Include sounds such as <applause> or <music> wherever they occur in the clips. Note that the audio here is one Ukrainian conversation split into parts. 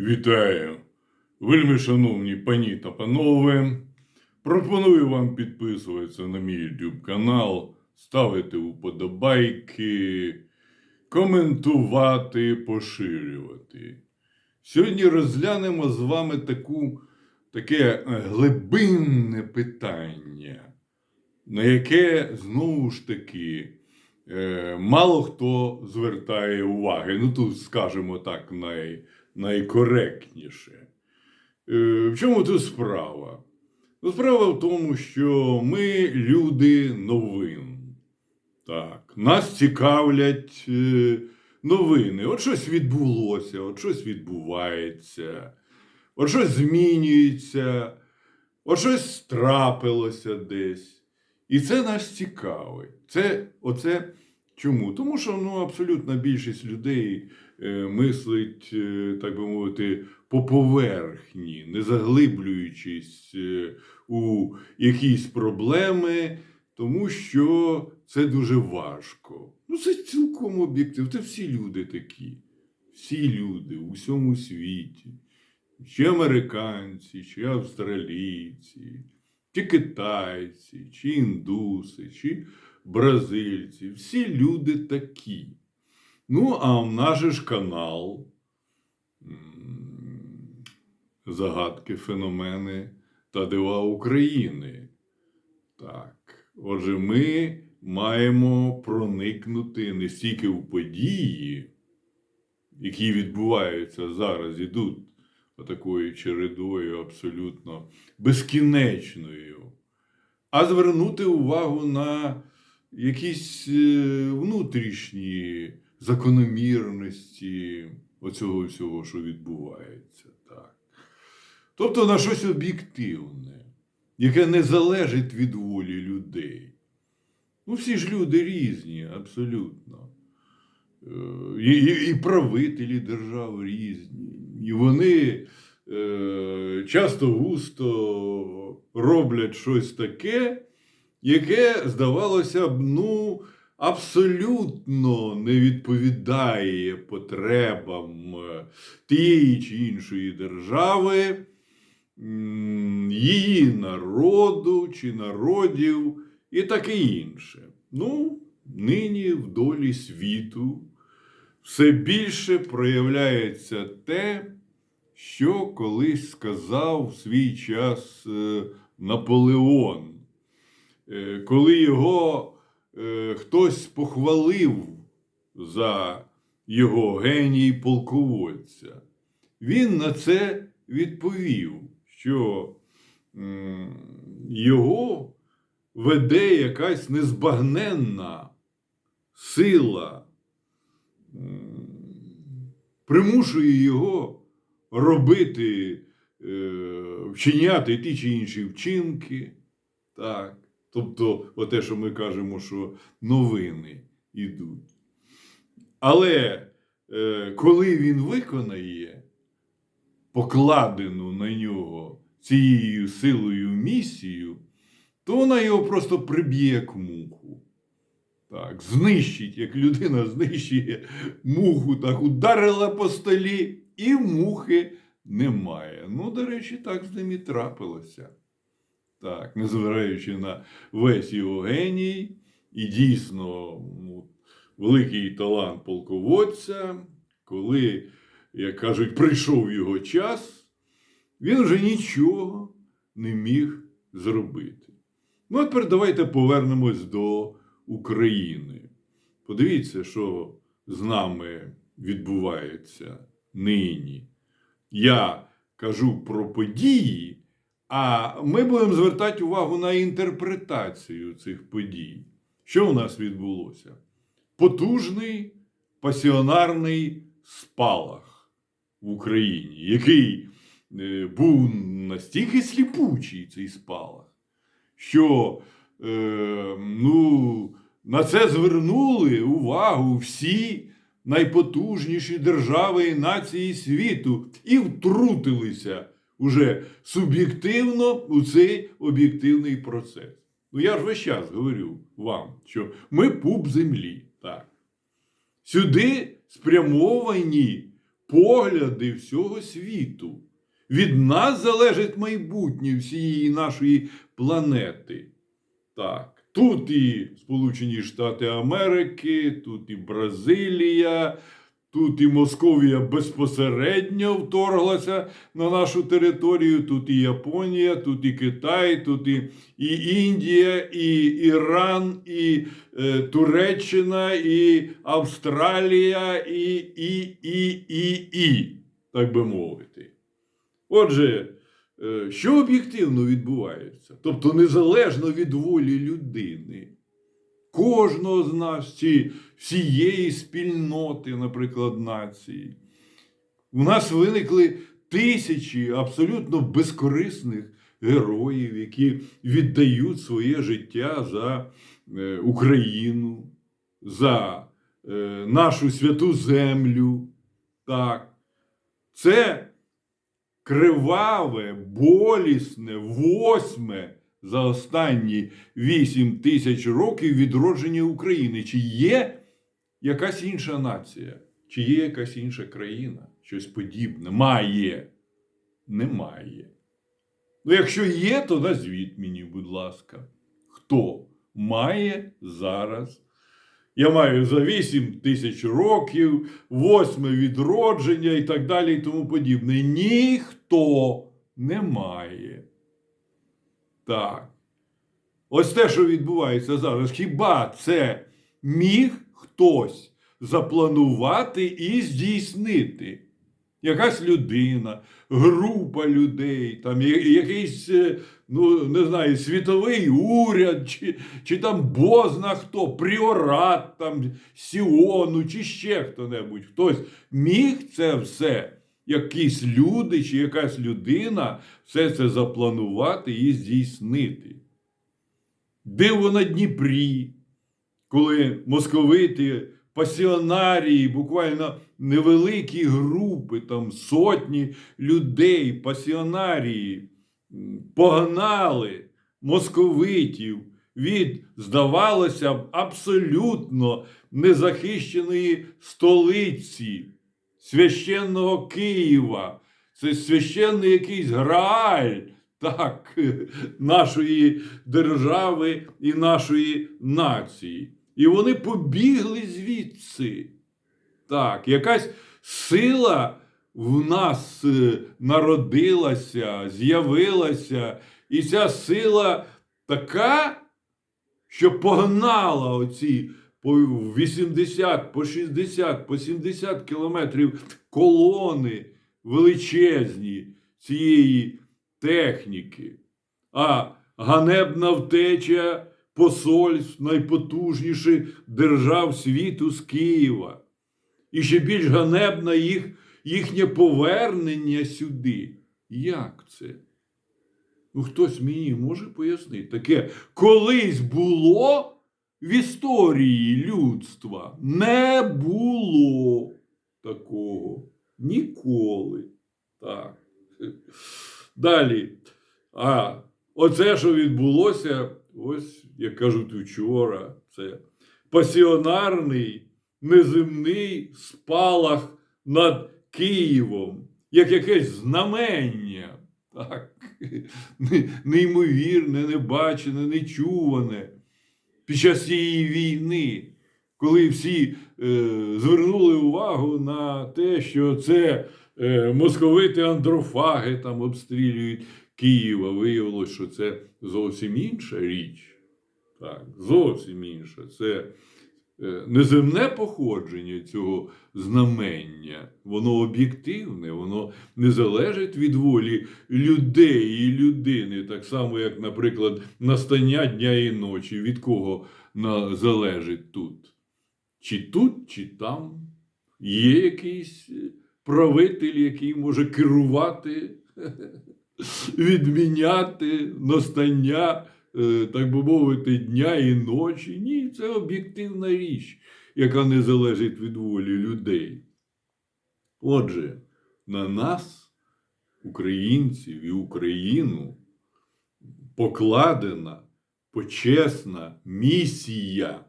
Вітаю, вельми шановні пані та панове. Пропоную вам підписуватися на мій YouTube канал, ставити уподобайки, коментувати, поширювати. Сьогодні розглянемо з вами таку, таке глибинне питання, на яке знову ж таки е, мало хто звертає уваги. Ну тут, скажімо так, най, найкоректніше. Е, в чому тут справа? Ну, справа в тому, що ми люди новин. Так, нас цікавлять е, новини. От щось відбулося, от щось відбувається, от щось змінюється, от щось трапилося десь. І це нас цікавить. Це, оце чому? Тому що ну, абсолютна більшість людей мислить, е, так би мовити, по поверхні, не заглиблюючись е, у якісь проблеми, тому що це дуже важко. Ну, це цілком об'єктивно. Це всі люди такі. Всі люди у всьому світі. Чи американці, чи австралійці, чи китайці, чи індуси, чи бразильці. Всі люди такі. Ну, а в наш же ж канал загадки, феномени та дива України. Так. Отже, ми маємо проникнути не стільки в події, які відбуваються зараз, ідуть такою чередою абсолютно безкінечною, а звернути увагу на якісь е, внутрішні закономірності оцього всього, що відбувається. Так. Тобто на щось об'єктивне, яке не залежить від волі людей. Ну, всі ж люди різні, абсолютно. Е, І, і, і правителі держав різні. І вони е, часто густо роблять щось таке, яке, здавалося б, ну, абсолютно не відповідає потребам е, тієї чи іншої держави, її народу чи народів і таке інше. Ну, нині в долі світу все більше проявляється те, що колись сказав в свій час е, Наполеон, Е, коли його е, хтось похвалив за його геній полководця. Він на це відповів, що його веде якась незбагненна сила, примушує його робити, е, вчиняти ті чи інші вчинки. Так. Тобто, оте, що ми кажемо, що новини йдуть. Але е, коли він виконає покладену на нього цією силою місію, то вона його просто приб'є як муху. Так, знищить, як людина знищує муху, так ударила по столі, і мухи немає. Ну, до речі, так з ним і трапилося. Так, незважаючи на весь його геній, і дійсно ну, великий талант полководця, коли, як кажуть, прийшов його час, він вже нічого не міг зробити. Ну, а тепер давайте повернемось до України. Подивіться, що з нами відбувається нині. Я кажу про події. А ми будемо звертати увагу на інтерпретацію цих подій. Що у нас відбулося? Потужний пасіонарний спалах в Україні, який е, був настільки сліпучий цей спалах, що е, ну, на це звернули увагу всі найпотужніші держави і нації світу і втрутилися уже суб'єктивно у цей об'єктивний процес. Ну я ж весь час говорю вам, що ми пуп землі. Так. Сюди спрямовані погляди всього світу. Від нас залежить майбутнє всієї нашої планети. Так. Тут і Сполучені Штати Америки, тут і Бразилія, тут і Московія безпосередньо вторглася на нашу територію, тут і Японія, тут і Китай, тут і, і Індія, і Іран, і е, Туреччина, і Австралія, і, і, і, і, і, так би мовити. Отже, е, що об'єктивно відбувається? Тобто незалежно від волі людини, кожного з нас, чи всієї спільноти, наприклад, нації, у нас виникли тисячі абсолютно безкорисних героїв, які віддають своє життя за е, Україну, за е, нашу святу землю. Так. Це криваве, болісне, восьме за останні вісім тисяч років відродження України. Чи є якась інша нація? Чи є якась інша країна? Щось подібне? Має. Немає. Ну, якщо є, то назвіть мені, будь ласка, хто має зараз я маю за 8 тисяч років, восьме відродження і так далі, і тому подібне. Ніхто не має. Так. Ось те, що відбувається зараз. Хіба це міг хтось запланувати і здійснити? Якась людина, група людей, там якийсь, е, ну не знаю, світовий уряд, чи, чи там бозна хто, пріорат там Сіону, чи ще хто-небудь. Хтось міг це все, якісь люди чи якась людина, все це запланувати і здійснити. Диво на Дніпрі, коли московити, пасіонарії, буквально невеликі групи, там сотні людей, пасіонарії, погнали московитів від, здавалося б, абсолютно незахищеної столиці, священного Києва. Це священний якийсь грааль так, нашої держави і нашої нації. І вони побігли звідси. Так, якась сила в нас е, народилася, з'явилася, і ця сила така, що погнала оці по 80, по 60, по 70 кілометрів колони величезні цієї техніки. А ганебна втеча посольств найпотужніших держав світу з Києва. І ще більш ганебна їх, їхнє повернення сюди. Як це? Ну, хтось мені може пояснити. Таке колись було в історії людства. Не було такого. Ніколи. Так. Далі. А оце, що відбулося, ось, як кажуть вчора, це пасіонарний неземний спалах над Києвом, як якесь знамення. Так, неймовірне, небачене, нечуване під час цієї війни, коли всі е, звернули увагу на те, що це е, московити андрофаги там обстрілюють Київ, а виявилось, що це зовсім інша річ. Так, зовсім інша. Це неземне походження цього знамення, воно об'єктивне, воно не залежить від волі людей і людини, так само, як, наприклад, настання дня і ночі. Від кого залежить тут? Чи тут, чи там? Є якийсь е, правитель, який може керувати, <laughs> відміняти настання, е, так би мовити, дня і ночі. Ні, це об'єктивна річ, яка не залежить від волі людей. Отже, на нас, українців і Україну, покладена почесна місія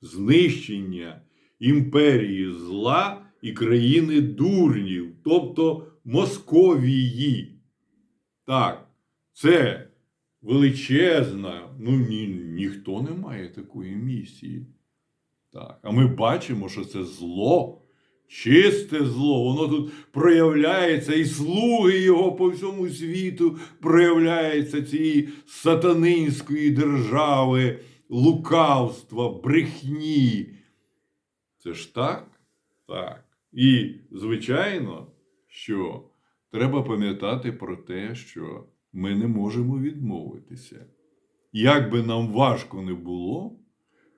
знищення імперії зла і країни дурнів, тобто Московії. Так, це величезна, ну ні, ніхто не має такої місії. Так, а ми бачимо, що це зло, чисте зло, воно тут проявляється, і слуги його по всьому світу проявляються цієї сатанинської держави, лукавства, брехні. Це ж так? Так. І, звичайно, що треба пам'ятати про те, що ми не можемо відмовитися. Як би нам важко не було,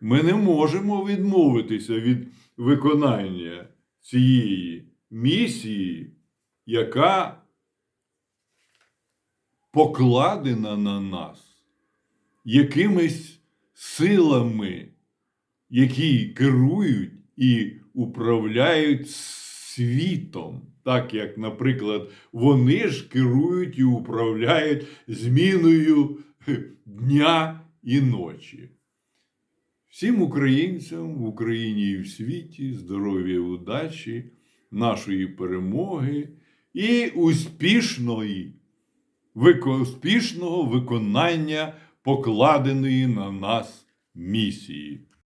ми не можемо відмовитися від виконання цієї місії, яка покладена на нас якимись силами, які керують і управляють світом. Так як, наприклад, вони ж керують і управляють зміною дня і ночі. Всім українцям в Україні і в світі здоров'я удачі, нашої перемоги і успішної, успішного виконання покладеної на нас місії.